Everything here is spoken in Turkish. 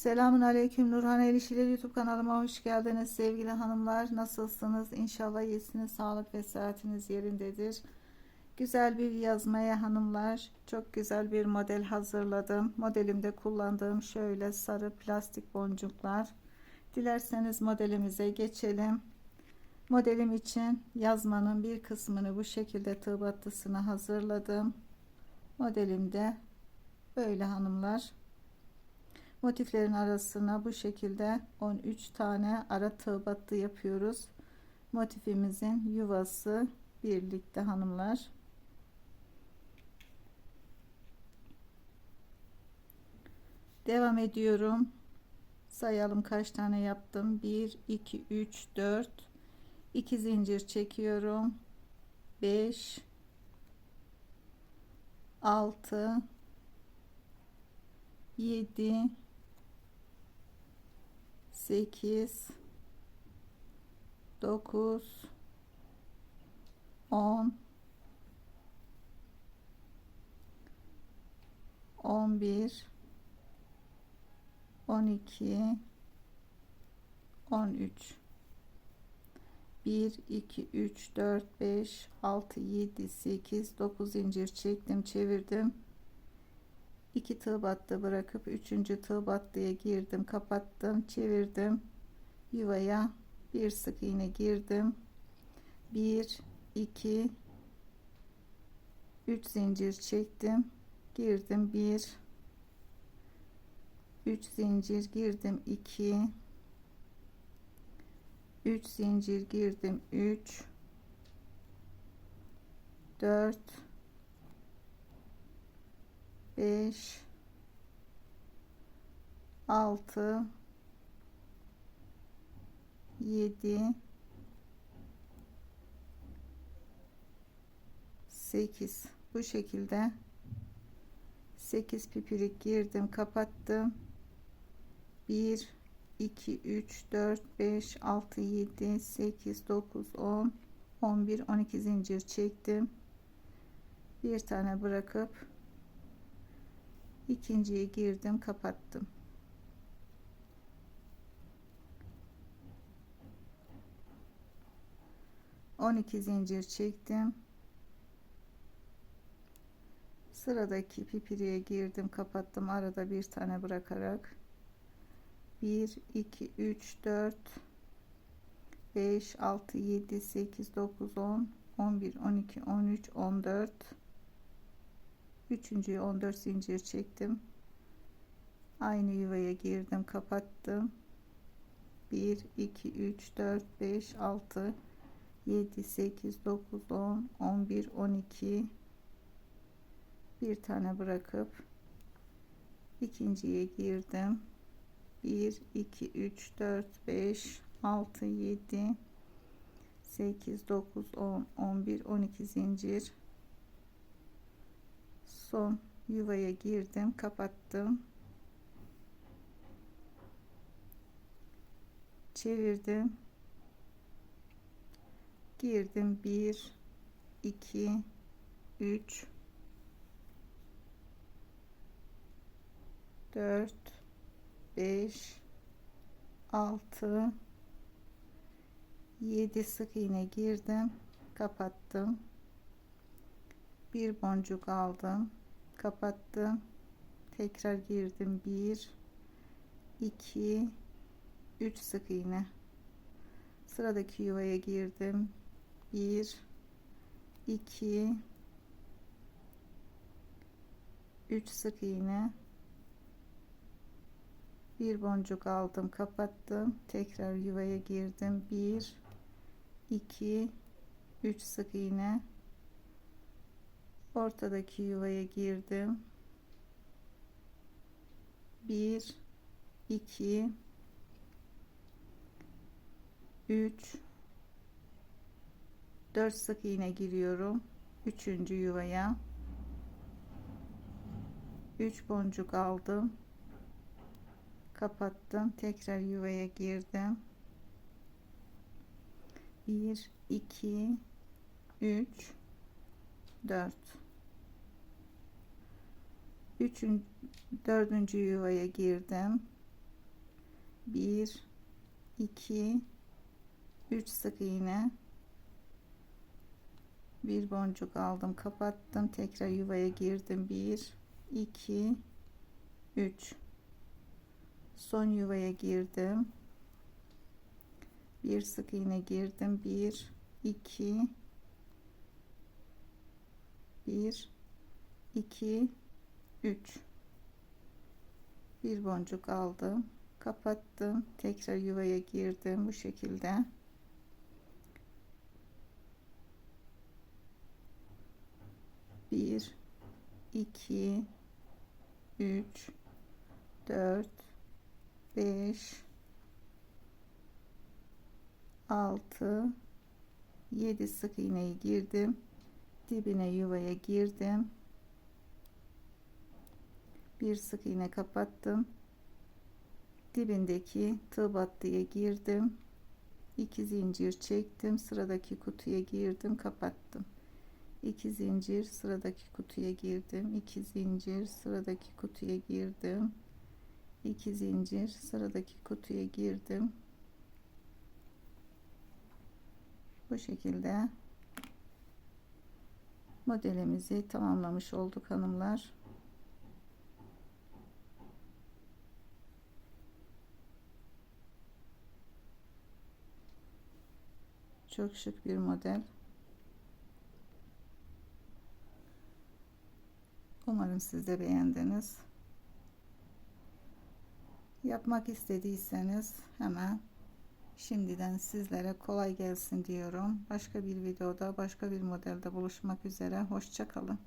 Selamun Aleyküm Nurhan El İşiler YouTube kanalıma hoş geldiniz sevgili hanımlar. Nasılsınız? İnşallah iyisiniz. Sağlık ve sıhhatiniz yerindedir. Güzel bir yazmaya hanımlar. Çok güzel bir model hazırladım. Modelimde kullandığım şöyle sarı plastik boncuklar. Dilerseniz modelimize geçelim. Modelim için yazmanın bir kısmını bu şekilde tığ battısını hazırladım. Modelimde böyle hanımlar. Motiflerin arasına bu şekilde 13 tane ara tığ battı yapıyoruz. Motifimizin yuvası birlikte hanımlar. Devam ediyorum. Sayalım kaç tane yaptım. 1 2 3 4 2 zincir çekiyorum. 5 6 7 8 9 10 11 12 13 1 2 3 4 5 6 7 8 9 zincir çektim çevirdim 2 tığ battı bırakıp 3. tığ battıya girdim kapattım çevirdim. Yuvaya bir sık iğne girdim. 1 2 3 zincir çektim girdim. 1 3 zincir girdim. 2 3 zincir girdim. 3 4 5 6 7 8 bu şekilde 8 pipirik girdim kapattım. 1 2 3 4 5 6 7 8 9 10 11 12 zincir çektim. Bir tane bırakıp ikinciye girdim kapattım. On iki zincir çektim. Sıradaki pipiriye girdim kapattım. Arada bir tane bırakarak. 1 2 3 4 5 6 7 8 9 10 11 12 13 14 üçüncüye 14 zincir çektim. Aynı yuvaya girdim kapattım. 1 2 3 4 5 6 7 8 9 10 11 12 bir tane bırakıp ikinciye girdim. 1 2 3 4 5 6 7 8 9 10 11 12 zincir son yuvaya girdim kapattım. Çevirdim. Girdim. 1 2 3 4 5 6 7 sık iğne girdim kapattım. Bir boncuk aldım kapattım. Tekrar girdim. 1 2 3 sık iğne. Sıradaki yuvaya girdim. 1 2 3 sık iğne. Bir boncuk aldım kapattım. Tekrar yuvaya girdim. 1 2 3 sık iğne ortadaki yuvaya girdim. 1 2 3 4 sık iğne giriyorum üçüncü yuvaya. 3 boncuk aldım. Kapattım tekrar yuvaya girdim. 1 2 3 4 3 dördüncü yuvaya girdim. 1 2 3 sık iğne. Bir boncuk aldım kapattım tekrar yuvaya girdim. 1 2 3 son yuvaya girdim. Bir sık iğne girdim. 1 2 1 2 3 bir boncuk aldım kapattım tekrar yuvaya girdim bu şekilde. Bir iki üç dört beş altı yedi sık iğneyi girdim dibine yuvaya girdim. Bir sık iğne kapattım. Dibindeki tığ battıya girdim. 2 zincir çektim. Sıradaki kutuya girdim kapattım. 2 zincir sıradaki kutuya girdim. 2 zincir sıradaki kutuya girdim. 2 zincir sıradaki kutuya girdim. Bu şekilde modelimizi tamamlamış olduk hanımlar Çok şık bir model. Umarım siz de beğendiniz. Yapmak istediyseniz hemen şimdiden sizlere kolay gelsin diyorum. Başka bir videoda, başka bir modelde buluşmak üzere. Hoşçakalın.